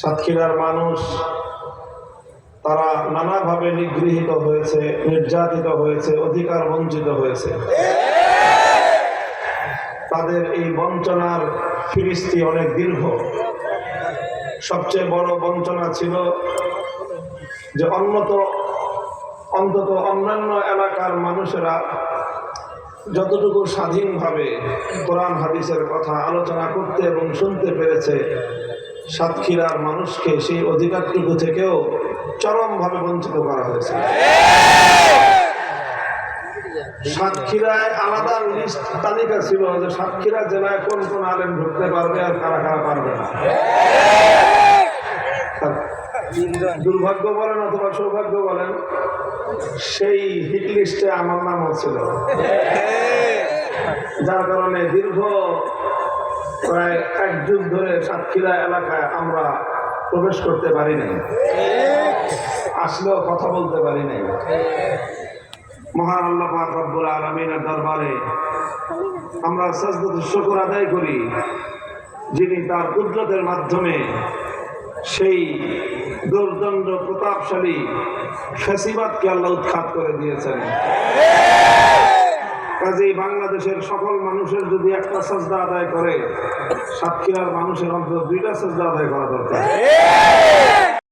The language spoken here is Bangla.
সাতক্ষীরার মানুষ, তারা নানাভাবে নিগৃহীত হয়েছে, নির্যাতিত হয়েছে, অধিকার বঞ্চিত হয়েছে। তাদের এই বঞ্চনার ফিরিস্তি অনেক দীর্ঘ। সবচেয়ে বড় বঞ্চনা ছিল যে অন্যত, অন্তত অন্যান্য এলাকার মানুষেরা যতটুকু স্বাধীনভাবে কোরআন, হাদিসের কথা আলোচনা করতে এবং শুনতে পেরেছে সাতক্ষীরার মানুষকে সেই অধিকারটুকু থেকেও চরমভাবে বঞ্চিত করা হয়েছে। সাতক্ষীরায় আলাদা লিস্ট তালিকা ছিল যে সাতক্ষীরা জেলায় কোন কোন আলেম ঢুকতে পারবে আর কারা কারা পারবে না। দুর্ভাগ্য বলেন অথবা সৌভাগ্য বলেন, সেই হিট লিস্টে আমার নাম ছিল। যার কারণে দীর্ঘ প্রায় এক যুগ ধরে সাতক্ষীরা এলাকায় আমরা প্রবেশ করতে পারি নাই। আসলেও কথা বলতে পারি নাই। মহান আল্লাহ রব্বুল আলমিনের দরবারে আমরা সাজদত শুকর আদায় করি, যিনি তার কুদরতের মাধ্যমে সেই দুর্দণ্ড প্রতাপশালী ফেসিবাদকে আল্লাহ উৎখাত করে দিয়েছেন। কাজেই বাংলাদেশের সকল মানুষের যদি একটা সাজদা আদায় করে, সাতক্ষীরার মানুষের অন্তত দুইটা সাজদা আদায় করা দরকার।